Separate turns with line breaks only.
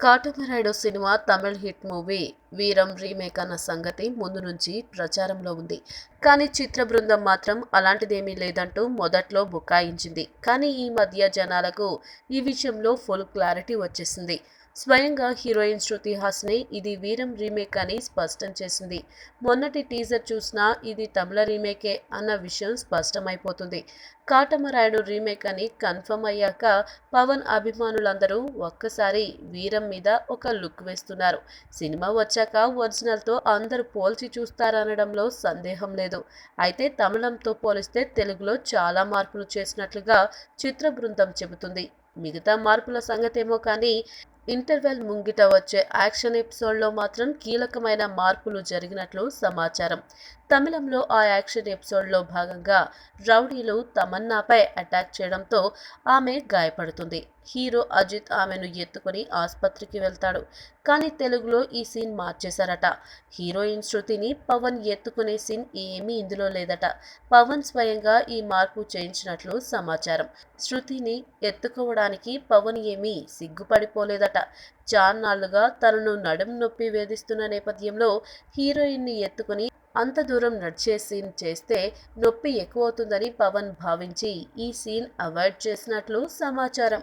Katamarayudu cinema Tamil hit movie. Veeram remake అన్న సంగతి ముందు నుంచి ప్రచారంలో ఉంది. కానీ చిత్ర బృందం మాత్రం అలాంటిదేమీ లేదంటూ మొదట్లో బుకాయించింది. కానీ ఈ మధ్య జనాలకు ఈ విషయంలో ఫుల్ క్లారిటీ వచ్చేసింది. స్వయంగా హీరోయిన్ శృతి హాసనే ఇది వీరం రీమేక్ అని స్పష్టం చేసింది. మొన్నటి టీజర్ చూసినా ఇది తమిళ రీమేకే అన్న విషయం స్పష్టమైపోతుంది. కాటమరాయుడు రీమేక్ అని కన్ఫర్మ్ అయ్యాక పవన్ అభిమానులందరూ ఒక్కసారి వీరం మీద ఒక లుక్ వేస్తున్నారు. సినిమా వచ్చాక ఒరిజినల్తో అందరూ పోల్చి చూస్తారనడంలో సందేహం లేదు. అయితే తమిళంతో పోలిస్తే తెలుగులో చాలా మార్పులు చేసినట్లుగా చిత్ర బృందం చెబుతుంది. మిగతా మార్పుల సంగతేమో కానీ ఇంటర్వెల్ ముంగిట వచ్చే యాక్షన్ ఎపిసోడ్లో మాత్రం కీలకమైన మార్పులు జరిగినట్లు సమాచారం. తమిళంలో ఆ యాక్షన్ ఎపిసోడ్లో భాగంగా రౌడీలు తమన్నాపై అటాక్ చేయడంతో ఆమె గాయపడుతుంది. హీరో అజిత్ ఆమెను ఎత్తుకొని ఆసుపత్రికి వెళ్తాడు. కానీ తెలుగులో ఈ సీన్ మార్చేశారట. హీరోయిన్ శృతిని పవన్ ఎత్తుకునే సీన్ ఏమీ ఇందులో లేదట. పవన్ స్వయంగా ఈ మార్పు చేయించినట్లు సమాచారం. శృతిని ఎత్తుకోవడానికి పవన్ ఏమీ సిగ్గుపడిపోలేదట. చాన్నాళ్ళుగా తనను నడుం నొప్పి వేధిస్తున్న నేపథ్యంలో హీరోయిన్ని ఎత్తుకుని అంత దూరం నడిచే సీన్ చేస్తే నొప్పి ఎక్కువవుతుందని పవన్ భావించి ఈ సీన్ అవాయిడ్ చేసినట్లు సమాచారం.